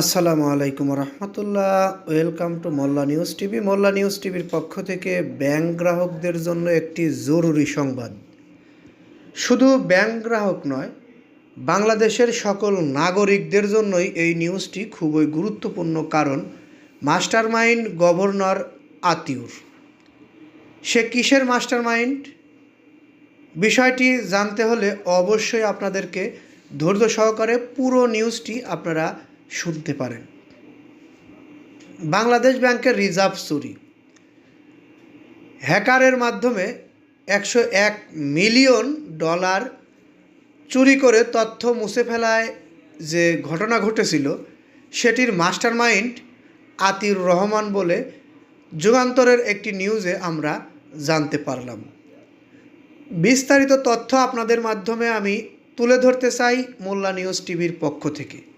আসসালামু আলাইকুম রহমতুল্লাহ। Welcome to Molla news TV Molla news টিভির পক্ষ থেকে ব্যাংক গ্রাহকদের জন্য একটি জরুরি সংবাদ। শুধু ব্যাংক গ্রাহক নয়, বাংলাদেশের সকল নাগরিকদের জন্যই এই নিউজটি খুবই গুরুত্বপূর্ণ কারণ মাস্টারমাইন্ড গভর্নর আতিউর। সে কিসের মাস্টারমাইন্ড? বিষয়টি জানতে হলে অবশ্যই আপনাদেরকে ধৈর্য সহকারে পুরো নিউজটি আপনারা শুনতে পারেন। বাংলাদেশ ব্যাংকের রিজার্ভ চুরি। হ্যাকারের মাধ্যমে একশো এক মিলিয়ন ডলার চুরি করে তথ্য মুছে ফেলায় যে ঘটনা ঘটেছিল, সেটির মাস্টারমাইন্ড আতিউর রহমান বলে যুগান্তরের একটি নিউজে আমরা জানতে পারলাম। বিস্তারিত তথ্য আপনাদের মাধ্যমে আমি তুলে ধরতে চাই মোল্লা নিউজ টিভির পক্ষ থেকে।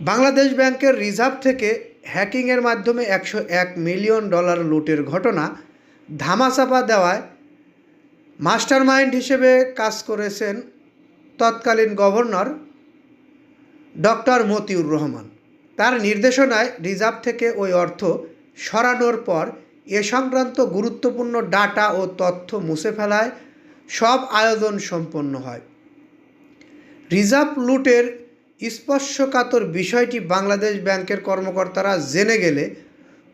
বাংলাদেশ ব্যাংকের রিজার্ভ থেকে হ্যাকিংয়ের মাধ্যমে একশো এক মিলিয়ন ডলার লুটের ঘটনা ধামাচাপা দেওয়ায় মাস্টারমাইন্ড হিসেবে কাজ করেছেন তৎকালীন গভর্নর ডক্টর মতিউর রহমান। তার নির্দেশনায় রিজার্ভ থেকে ওই অর্থ সরানোর পর এ সংক্রান্ত গুরুত্বপূর্ণ ডাটা ও তথ্য মুছে ফেলায় সব আয়োজন সম্পন্ন হয়। রিজার্ভ লুটের স্পর্শকাতর বিষয়টি বাংলাদেশ ব্যাংকের কর্মকর্তারা জেনে গেলে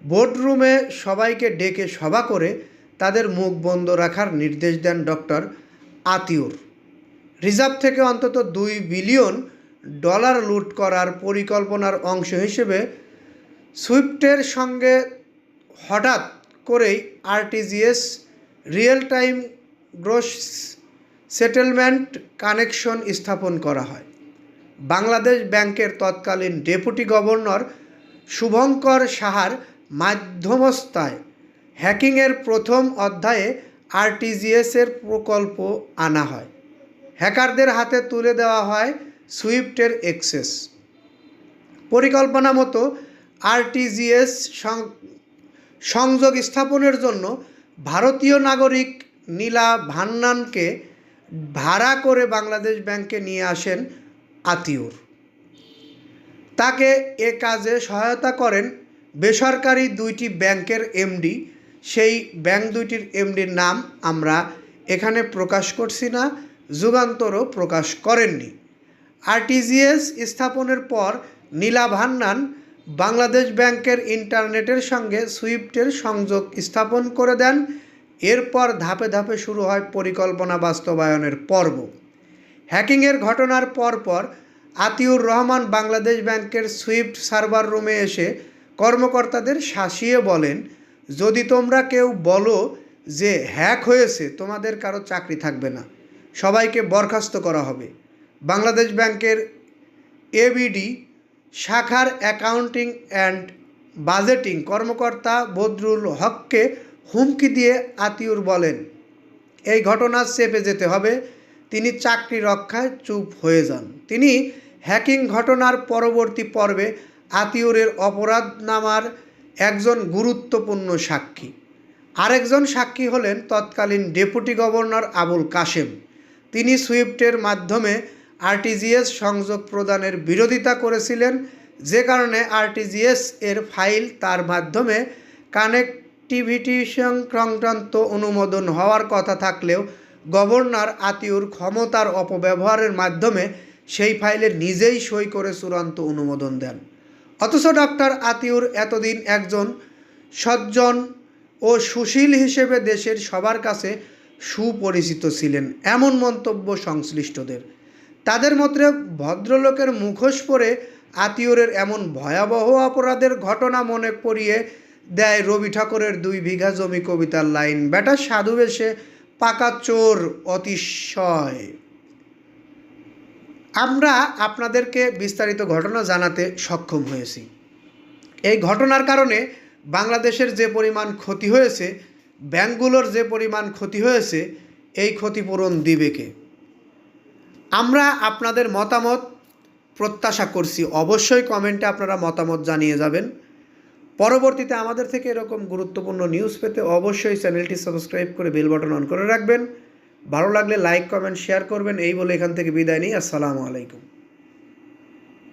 বোর্ডরুমে সবাইকে ডেকে সভা করে তাদের মুখ বন্ধ রাখার নির্দেশ দেন ডক্টর আতিউর। রিজার্ভ থেকে অন্তত দুই বিলিয়ন ডলার লুট করার পরিকল্পনার অংশ হিসেবে সুইফটের সঙ্গে হঠাৎ করেই RTGS real time gross settlement connection স্থাপন করা হয়। বাংলাদেশ ব্যাংকের তৎকালীন ডেপুটি গভর্নর শুভঙ্কর সাহার মাধ্যমস্থায় হ্যাকিংয়ের প্রথম অধ্যায়ে আরটিজিএসের প্রকল্প আনা হয়। হ্যাকারদের হাতে তুলে দেওয়া হয় সুইফটের এক্সেস। পরিকল্পনা মতো আরটিজিএস সংযোগ স্থাপনের জন্য ভারতীয় নাগরিক নীলা ভান্নানকে ভাড়া করে বাংলাদেশ ব্যাংকে নিয়ে আসেন আতিউর। তাকে এ কাজে সহায়তা করেন বেসরকারি দুইটি ব্যাংকের এমডি। সেই ব্যাংক দুইটির এমডির নাম আমরা এখানে প্রকাশ করছি না, যুগান্তরও প্রকাশ করেননি। আরটিজিএস স্থাপনের পর নীলা ভান্নান বাংলাদেশ ব্যাংকের ইন্টারনেটের সঙ্গে সুইফটের সংযোগ স্থাপন করে দেন। এরপর ধাপে ধাপে শুরু হয় পরিকল্পনা বাস্তবায়নের পর্ব। হ্যাকিংয়ের ঘটনার পরপর আতিউর রহমান বাংলাদেশ ব্যাংকের সুইফট সার্ভার রুমে এসে কর্মকর্তাদের শাসিয়ে বলেন, যদি তোমরা কেউ বলো যে হ্যাক হয়েছে, তোমাদের কারও চাকরি থাকবে না। সবাইকে বরখাস্ত করা হবে। বাংলাদেশ ব্যাংকের এবিডি শাখার অ্যাকাউন্টিং অ্যান্ড বাজেটিং কর্মকর্তা বদরুল হককে হুমকি দিয়ে আতিউর বলেন, এই ঘটনা চেপে যেতে হবে। তিনি চাকরি রক্ষায় চুপ হয়ে যান। তিনি হ্যাকিং ঘটনার পরবর্তী পর্বে আতিউরের অপরাধ নামার একজন গুরুত্বপূর্ণ সাক্ষী। আরেকজন সাক্ষী হলেন তৎকালীন ডেপুটি গভর্নর আবুল কাশেম। তিনি সুইফটের মাধ্যমে আরটিজিএস সংযোগ প্রদানের বিরোধিতা করেছিলেন, যে কারণে আরটিজিএস এর ফাইল তার মাধ্যমে কানেক্টিভিটি সংক্রান্ত অনুমোদন হওয়ার কথা থাকলেও গভর্নর আতিউর ক্ষমতার অপব্যবহারের মাধ্যমে সেই ফাইলে নিজেই সই করে চূড়ান্ত অনুমোদন দেন। অথচ ডক্টর আতিউর এতদিন একজন সজ্জন ও সুশীল হিসেবে দেশের সবার কাছে সুপরিচিত ছিলেন, এমন মন্তব্য সংশ্লিষ্টদের। তাদের মধ্যে ভদ্রলোকের মুখোশ পরে আতিউরের এমন ভয়াবহ অপরাধের ঘটনা মনে করিয়ে দেয় রবি ঠাকুরের দুই বিঘা জমি কবিতার লাইন, বেটা সাধু বেশে পাকা চোর অতিশয়। আমরা আপনাদেরকে বিস্তারিত ঘটনা জানাতে সক্ষম হয়েছি। এই ঘটনার কারণে বাংলাদেশের যে পরিমাণ ক্ষতি হয়েছে ব্যাংকগুলোর যে পরিমাণ ক্ষতি হয়েছে, এই ক্ষতিপূরণ দিবে কে? আমরা আপনাদের মতামত প্রত্যাশা করছি। অবশ্যই কমেন্টে আপনারা মতামত জানিয়ে যাবেন। পরবর্তীতে আমাদের থেকে এরকম গুরুত্বপূর্ণ নিউজ পেতে অবশ্যই চ্যানেলটি সাবস্ক্রাইব করে বেল বাটন অন করে রাখবেন। ভালো লাগলে লাইক কমেন্ট শেয়ার করবেন। এই বলে এখান থেকে বিদায় নিই। আসসালামু আলাইকুম।